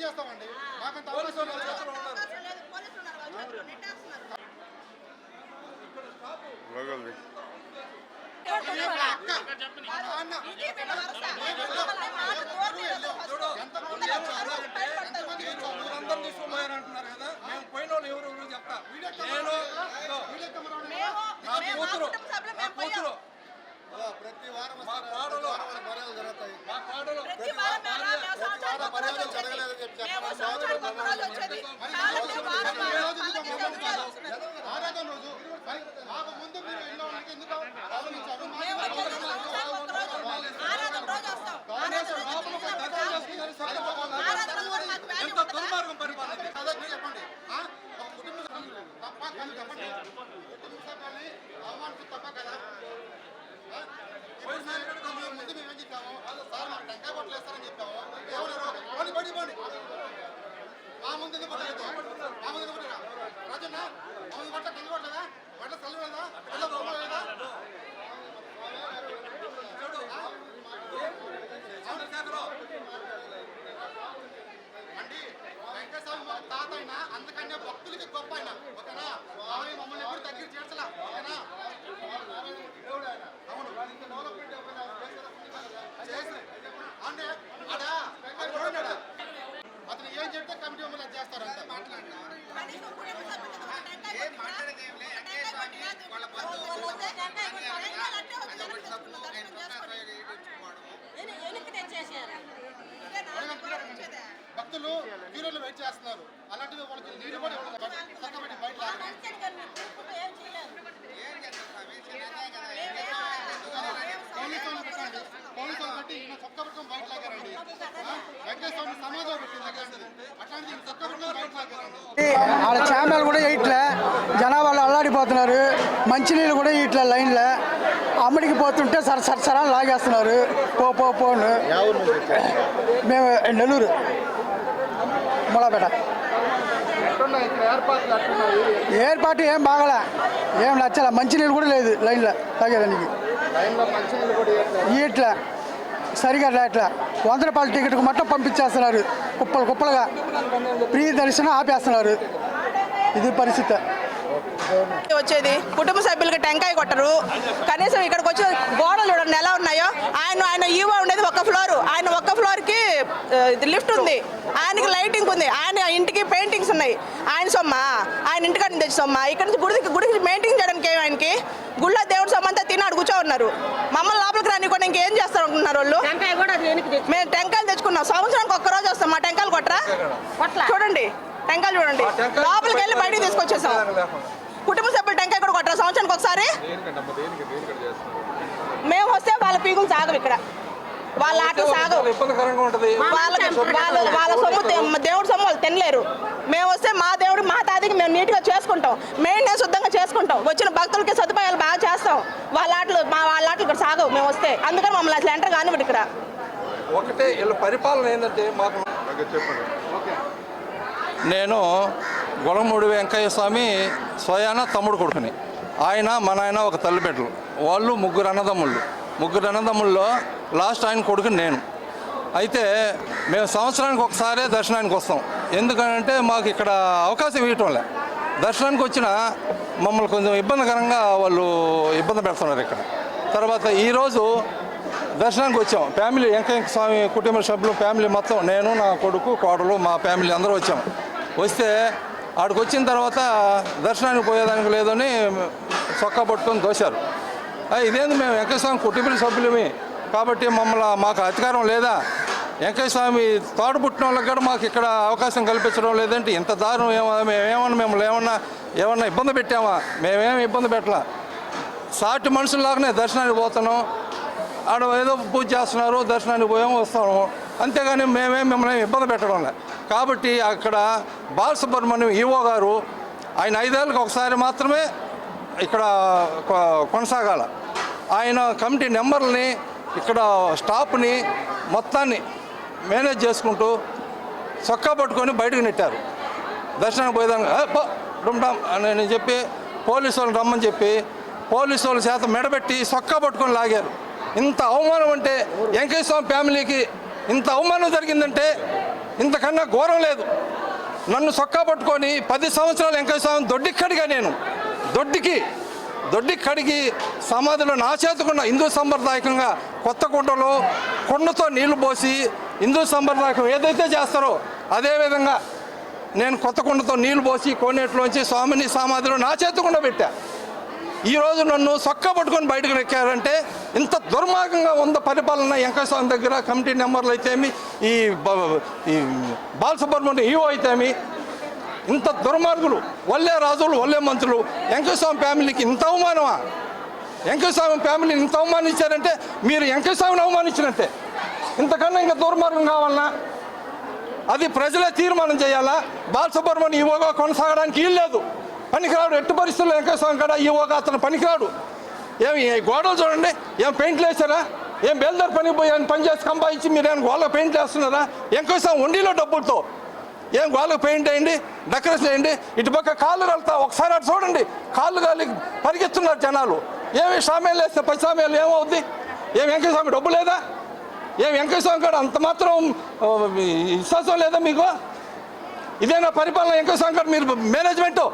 ఏం చేస్తామండి. మాకంత అవకాశం కదా. మేము పోయిన వాళ్ళు ఎవరు ఎవరు ప్రతి వారం మా కోడలు మేము వచ్చేది. ఆడ చేమలు కూడా ఇట్లే జనాభాలు అల్లాడిపోతున్నారు మంచినీళ్ళు కూడా ఇట్లా లైన్లో అమ్మడికి పోతుంటే సర సరసరా లాగేస్తున్నారు పో పో పోను మేము నెల్లూరు మొలపేట ఏర్పాటు ఏం బాగలే ఏం నచ్చలే మంచినీళ్ళు కూడా లేదు లైన్లో తాగేదానికి ఇట్లా సరిగా ఇట్లా వందల రూపాయల టికెట్కి మొత్తం పంపించేస్తున్నారు కుప్పలు కుప్పలుగా ఫ్రీ దర్శనం ఆపేస్తున్నారు ఇది పరిస్థితి వచ్చేది. కుటుంబ సభ్యులకి టెంకాయ కొట్టరు. కనీసం ఇక్కడికి వచ్చి గోడలు చూడండి ఎలా ఉన్నాయో. ఆయన ఆయన ఈవో ఉండేది ఒక ఫ్లోర్. ఆయన ఒక్క ఫ్లోర్కి లిఫ్ట్ ఉంది. ఆయనకి లైటింగ్ ఉంది. ఆయన ఇంటికి పెయింటింగ్స్ ఉన్నాయి. ఆయన సొమ్మ ఆయన ఇంటికాడ నుంచి తెచ్చి సొమ్మ. ఇక్కడ నుంచి గుడికి గుడికి మెయింటైన్ చేయడానికి ఏం ఆయనకి? గుళ్ళో దేవుడి సొమ్మ అంతా తిని అడుగుచో ఉన్నారు. మమ్మల్ని లోపలికి రాని కూడా ఇంకేం చేస్తారు అనుకుంటున్నారు వాళ్ళు మేము టెంకాయలు తెచ్చుకున్నాం. సంవత్సరానికి ఒక్క రోజు వస్తాం. మా టెంకాయలు కొట్టరా? చూడండి. టెంకాయలు చూడండి. లోపలికి వెళ్ళి బయటికి తీసుకొచ్చేసాం కుటుంబ సభ్యులు టెంకాయ కూడా కొట్టరా సంవత్సరానికి ఒకసారి? మేము వస్తే వాళ్ళ పీకులు సాగవు ఇక్కడ. వాళ్ళ ఆటలు సాగవు. వాళ్ళ వాళ్ళ వాళ్ళ సొమ్ము దేవుడి సొమ్ము వాళ్ళు తినలేరు. మేము వస్తే మా దేవుడు మా తాదికి మేము నీట్గా చేసుకుంటాం. మెయింటెనెన్స్ శుద్ధంగా చేసుకుంటాం. వచ్చిన భక్తులకి సదుపాయాలు బాగా చేస్తాం. వాళ్ళ ఆటలు మా వాళ్ళ ఆటలు ఇక్కడ సాగవు. మేము వస్తే అందుకని మమ్మల్ని అసలు ఎంటర్ కానివ్వడు ఇక్కడ. ఒకటే వీళ్ళ పరిపాలన ఏంటంటే మాకు నేను గొలమూడి వెంకయ్య స్వామి స్వయాన తమ్ముడు కొడుకుని. ఆయన మన ఆయన ఒక తల్లిపెట్టలు వాళ్ళు ముగ్గురు అన్నదమ్ముళ్ళు. ముగ్గురు అన్నదమ్ముల్లో లాస్ట్ ఆయన కొడుకుని నేను. అయితే మేము సంవత్సరానికి ఒకసారే దర్శనానికి వస్తాం. ఎందుకంటే మాకు ఇక్కడ అవకాశం ఇవ్వటం లే. దర్శనానికి వచ్చిన మమ్మల్ని కొంచెం ఇబ్బందికరంగా వాళ్ళు ఇబ్బంది పెడుతున్నారు ఇక్కడ. తర్వాత ఈరోజు దర్శనానికి వచ్చాం. ఫ్యామిలీ వెంకయ్య స్వామి కుటుంబ సభ్యులు ఫ్యామిలీ మొత్తం నేను నా కొడుకు కోడలు మా ఫ్యామిలీ అందరూ వచ్చాం. వస్తే ఆడికి వచ్చిన తర్వాత దర్శనానికి పోయేదానికి లేదని చొక్క పట్టుకొని దోశారు ఇదేంది మేము వెంకటస్వామి కుటుంబ సభ్యులమే కాబట్టి మమ్మల్ని మాకు అధికారం లేదా? వెంకటస్వామి తోడు పుట్టిన వాళ్ళకి కూడా మాకు ఇక్కడ అవకాశం కల్పించడం లేదంటే ఇంత దారుణం ఏమో? మేమేమన్నా మిమ్మల్ని ఏమన్నా ఏమన్నా ఇబ్బంది పెట్టామా? మేమేమి ఇబ్బంది పెట్టలా? సాటి మనుషుల్లాగానే దర్శనానికి పోతున్నాం. ఆడ ఏదో పూజ చేస్తున్నారు దర్శనానికి పోయాము వస్తాము. అంతేగాని మేమే మిమ్మల్ని ఇబ్బంది పెట్టడం లే కాబట్టి అక్కడ బాలసుబ్రహ్మణ్యం ఈవో గారు ఆయన ఐదేళ్ళకి ఒకసారి మాత్రమే ఇక్కడ కొ- కొనసాగాల. ఆయన కమిటీ నెంబర్ని ఇక్కడ స్టాఫ్ని మొత్తాన్ని మేనేజ్ చేసుకుంటూ చొక్కా పట్టుకొని బయటకు నెట్టారు. దర్శనానికి పోయేదానికి "ఏ, అని నేను చెప్పి పోలీసు వాళ్ళని రమ్మని చెప్పి పోలీసు వాళ్ళ చేత మెడబెట్టి చొక్కా పట్టుకొని లాగారు. ఇంత అవమానం అంటే వెంకయ్య స్వామి ఫ్యామిలీకి ఇంత అవమానం జరిగిందంటే ఇంతకన్నా ఘోరం లేదు. నన్ను సొక్కా పట్టుకొని పది సంవత్సరాలు వెంకయ్య స్వామి దొడ్డిక్కడిగా నేను. దొడ్డికి దొడ్డి కడిగి సమాధిలో నా చేతుకున్న హిందూ సంప్రదాయకంగా కొత్త కుండలో కుండతో నీళ్ళు పోసి హిందూ సంప్రదాయకం ఏదైతే చేస్తారో అదేవిధంగా నేను కొత్త కుండతో నీళ్ళు పోసి కోనేటిలోంచి స్వామిని సమాధిలో నా చేతుకుండా పెట్టా. ఈరోజు నన్ను సొక్క పట్టుకొని బయటకు నెక్కారంటే ఇంత దుర్మార్గంగా ఉన్న పరిపాలన వెంకటస్వామి దగ్గర కమిటీ నెంబర్లు అయితేమి ఈ ఈ బాలసుబ్రహ్మణ్యం ఈవో అయితేమి ఇంత దుర్మార్గులు వల్లే రాజులు వల్లే మంత్రులు వెంకటస్వామి ఫ్యామిలీకి ఇంత అవమానమా? వెంకటస్వామి ఫ్యామిలీని ఇంత అవమానించారంటే మీరు వెంకటస్వామిని అవమానించినట్టే. ఇంతకన్నా ఇంకా దుర్మార్గం కావాలన్నా అది ప్రజలే తీర్మానం చేయాలా? బాలసుబ్రహ్మణ్యం ఈవోగా కొనసాగడానికి వీల్లేదు. పనికిరాడు ఎట్టు పరిస్థితుల్లో వెంకటస్వామి కాడ ఒక అతను పనికిరాడు? ఏమి గోడలు చూడండి ఏం పెయింట్లు వేసారా ఏం బేల్దార్ పని పోయి ఆయన పని చేసి సంపాదించి మీరు ఏం గోళ్ళకి పెయింట్ వేస్తున్నారా? వెంకటేశ్వరం ఉండిలో డబ్బులతో. ఏం గోళ్ళకి పెయింట్ వేయండి డెకరేషన్ వేయండి ఇటుపక్క కాళ్ళు కలుతా ఒకసారి అటు చూడండి కాళ్ళు కాలి పరిగెత్తున్నారు జనాలు. ఏమి సామ్యాలు వేస్తే పది సామ్యాలు ఏమవుద్ది? ఏం వెంకటస్వామి డబ్బు లేదా? ఏం వెంకటస్వామి కాడ అంత మాత్రం విశ్వాసం లేదా మీకు? ఇదేనా పరిపాలన వెంకటస్వామి గారు మీరు మేనేజ్మెంటు?